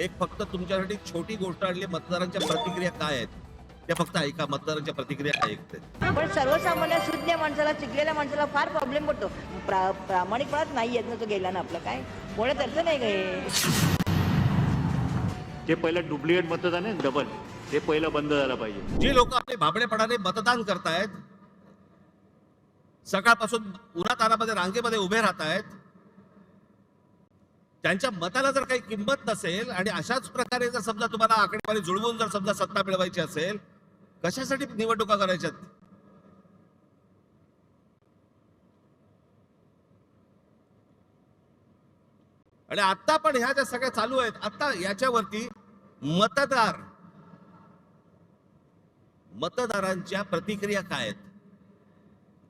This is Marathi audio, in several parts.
एक फक्त तुमच्यासाठी छोटी गोष्ट आणली मतदारांच्या प्रतिक्रिया काय आहेत? त्या फक्त ऐका मतदारांच्या प्रतिक्रिया ऐकते. पण सर्वसामान्य शून्य माणसाला शिकलेल्या माणसाला फार प्रॉब्लेम पडतो प्रा प्रामाणिकपणात नाही येत ना तो गेला ना आपलं काय? बोलत अर्थ नाही काय ते पहिलं डुप्लिकेट मतदान आहे डबल ते पहिलं बंद झालं पाहिजे. जी लोक आपले भाबडेपणाने मतदान करतायत सकाळपासून उन्हातानामध्ये रांगेमध्ये उभे राहत आहेत त्यांच्या मताला जर काही किंमत नसेल आणि अशाच प्रकारे जर समजा तुम्हाला आकडेवारी जुळवून जर समजा सत्ता मिळवायची असेल कशासाठी निवडणुका करायच्यात? आणि आता पण ह्या ज्या सगळ्या चालू आहेत आता याच्यावरती मतदार मतदारांच्या प्रतिक्रिया काय आहेत?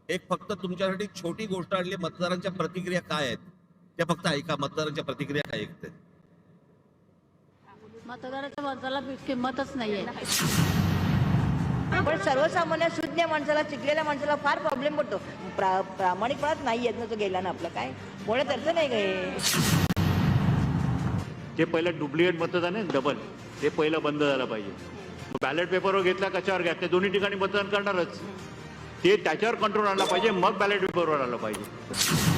एक फक्त तुमच्यासाठी छोटी गोष्ट आणली मतदारांच्या प्रतिक्रिया काय आहेत? त्या फक्त ऐका मतदारांच्या प्रतिक्रिया काय ऐकते मतदाराच्या मताला किंमतच नाहीये. पण सर्वसामान्य शून्य माणसाला शिकलेल्या माणसाला फार प्रॉब्लेम पडतो. प्रा प्रामाणिकपणात नाही येत ना तो गेला ना आपलं काय? बोलत अर्थ नाही काय ते पहिलं डुप्लिकेट मतदान आहे डबल ते पहिलं बंद झालं पाहिजे. बॅलेट पेपरवर घेतला कशावर घ्या? ते दोन्ही ठिकाणी मतदान करणारच. ते त्याच्यावर कंट्रोल आणला पाहिजे मग बॅलेट पेपरवर आलं पाहिजे.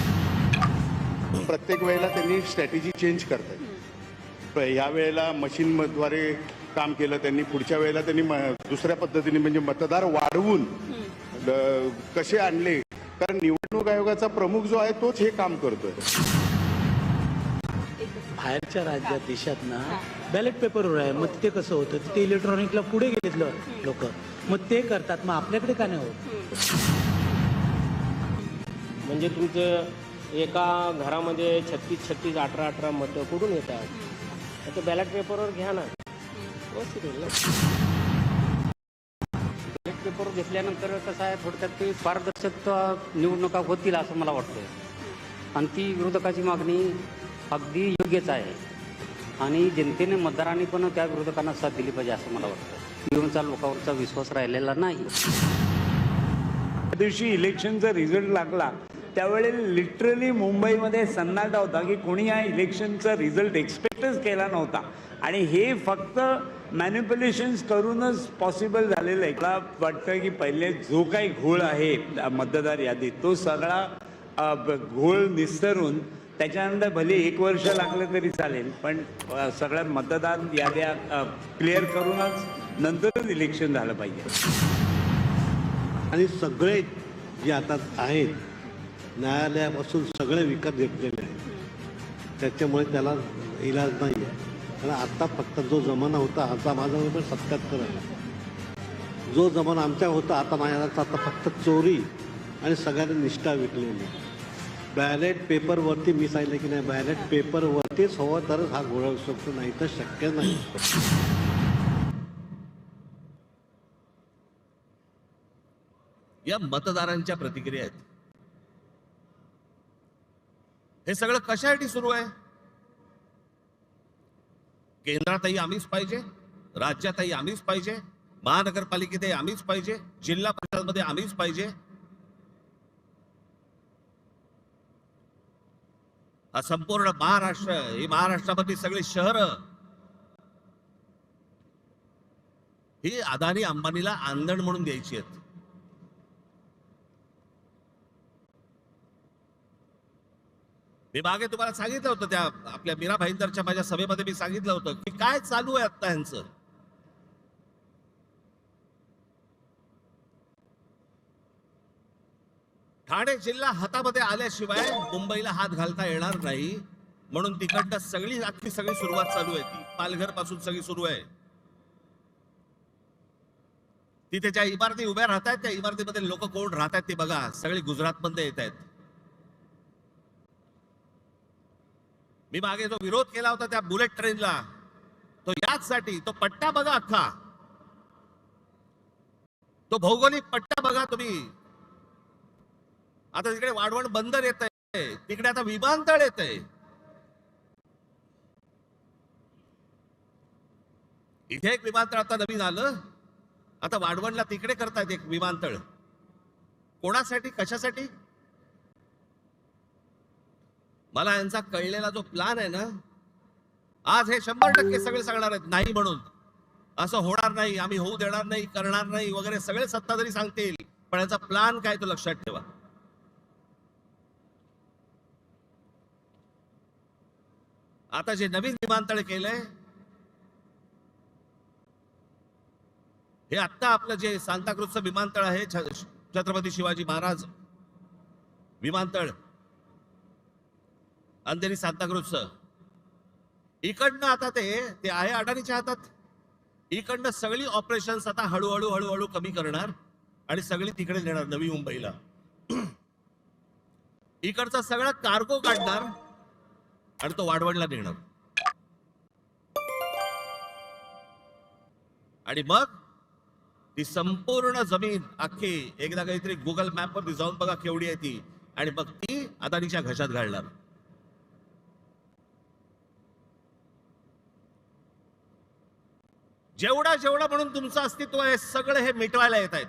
प्रत्येक वेळेला त्यांनी स्ट्रॅटेजी चेंज करतात ह्या वेळेला मशीनद्वारे काम केलं त्यांनी पुढच्या वेळेला त्यांनी दुसऱ्या पद्धतीने म्हणजे मतदार वाढवून कसे आणले? कारण निवडणूक आयोगाचा प्रमुख जो आहे तोच हे काम करतोय. बाहेरच्या राज्यात देशात ना बॅलेट पेपरवर आहे मग ते कसं होतं? ते इलेक्ट्रॉनिकला पुढे गेलेत लोक. मग ते करतात. मग आपल्याकडे का नाही होत? म्हणजे तुमचं एका घरामध्ये छत्तीस छत्तीस अठरा अठरा मतं कुठून येतात? तर ते बॅलेट पेपरवर घ्या ना. व्यवस्थित होईल ना. बॅलेट पेपर घेतल्यानंतर कसं आहे थोडक्यात ते पारदर्शकता निवडणुका होतील असं मला वाटतं आणि ती विरोधकाची मागणी अगदी योग्यच आहे. आणि जनतेने मतदारांनी पण त्या विरोधकांना साथ दिली पाहिजे असं मला वाटतं. निवडणुका लोकांवरचा विश्वास राहिलेला नाही. त्या दिवशी इलेक्शनचा रिझल्ट लागला. त्यावेळी लिटरली मुंबईमध्ये सन्नाटा होता की कोणी या इलेक्शनचा रिझल्ट एक्सपेक्टच केला नव्हता. आणि हे फक्त मॅन्युप्युलेशन्स करूनच पॉसिबल झालेलं आहे. मला वाटतं की पहिले जो काही घोळ आहे मतदार यादीत तो सगळा घोळ निस्तरून त्याच्यानंतर भले एक वर्ष लागलं तरी चालेल पण सगळ्या मतदार याद्या क्लिअर करूनच नंतरच इलेक्शन झालं पाहिजे. आणि सगळे जे आता आहेत न्यायालयापासून सगळे विकत घेतलेले आहेत. त्याच्यामुळे त्याला इलाज नाही आहे कारण आत्ता फक्त जो जमाना होता आता माझा वय सत्याहत्तर आहे. जो जमाना आमच्या होता आता माझ्या आता फक्त चोरी आणि सगळ्यांनी निष्ठा विकलेली. बॅलेट पेपरवरती मी सांगितलं की नाही बॅलेट पेपरवरतीच हवं तरच हा गोळा शकतो नाही तर शक्य नाही. या मतदारांच्या प्रतिक्रिया आहेत. हे सगळं कशासाठी सुरू आहे? केंद्रातही आम्हीच पाहिजे राज्यातही आम्हीच पाहिजे महानगरपालिकेतही आम्हीच पाहिजे जिल्हा परिषदमध्ये आम्हीच पाहिजे. हा संपूर्ण महाराष्ट्र ही महाराष्ट्रामधली सगळी शहर ही अदानी अंबानीला आंदण म्हणून द्यायची आहेत. मी मागे तुम्हाला सांगितलं होतं त्या आपल्या मीरा भाईंदरच्या माझ्या सभेमध्ये मी सांगितलं होतं की काय चालू आहे आता ह्यांचं? ठाणे जिल्हा हातामध्ये आल्याशिवाय मुंबईला हात घालता येणार नाही. म्हणून तिकडनं सगळी आखी सगळी सुरुवात चालू आहे ती. पालघरपासून सगळी सुरू आहे. तिथे ज्या इमारती उभ्या राहत आहेत त्या इमारतीमध्ये लोक कोण राहत आहेत ते बघा. सगळे गुजरातमध्ये येत आहेत मी मागे जो विरोध केला होता त्या बुलेट ट्रेनला तो याचसाठी तो पट्टा बघा अख्खा. तो भौगोलिक पट्टा बघा तुम्ही. आता तिकडे वाढवण बंदर येत आहे तिकडे आता विमानतळ येत आहे इथे एक विमानतळ आता नवीन आलं. आता वाढवणला तिकडे करतायत एक विमानतळ. कोणासाठी? कशासाठी? मला यांचा कळलेला जो प्लान आहे ना आज हे शंभर टक्के सगळे सांगणार आहेत नाही म्हणून. असं होणार नाही आम्ही होऊ देणार नाही करणार नाही वगैरे सगळे सत्ताधारी सांगतील पण याचा प्लान काय तो लक्षात ठेवा. आता जे नवीन विमानतळ केलंय हे आत्ता आपलं जे सांताक्रुजचं विमानतळ आहे छ- छत्रपती शिवाजी महाराज विमानतळ अंधेरी सांताक्रूजचं इकडनं आता ते ते आहे अडाणीच्या हातात. इकडनं सगळी ऑपरेशन्स आता हळूहळू हळूहळू कमी करणार आणि सगळी तिकडे नेणार नवी मुंबईला. इकडचा सगळा कार्गो काढणार आणि तो वाढवणला नेणार. आणि मग ती संपूर्ण जमीन अख्खी एकदा काहीतरी गुगल मॅप वरती जाऊन बघा केवढी आहे ती. आणि मग ती अदानीच्या घशात घालणार. जेवढा जेवढा म्हणून तुमचं अस्तित्व आहे सगळं हे मिटवायला येत आहेत.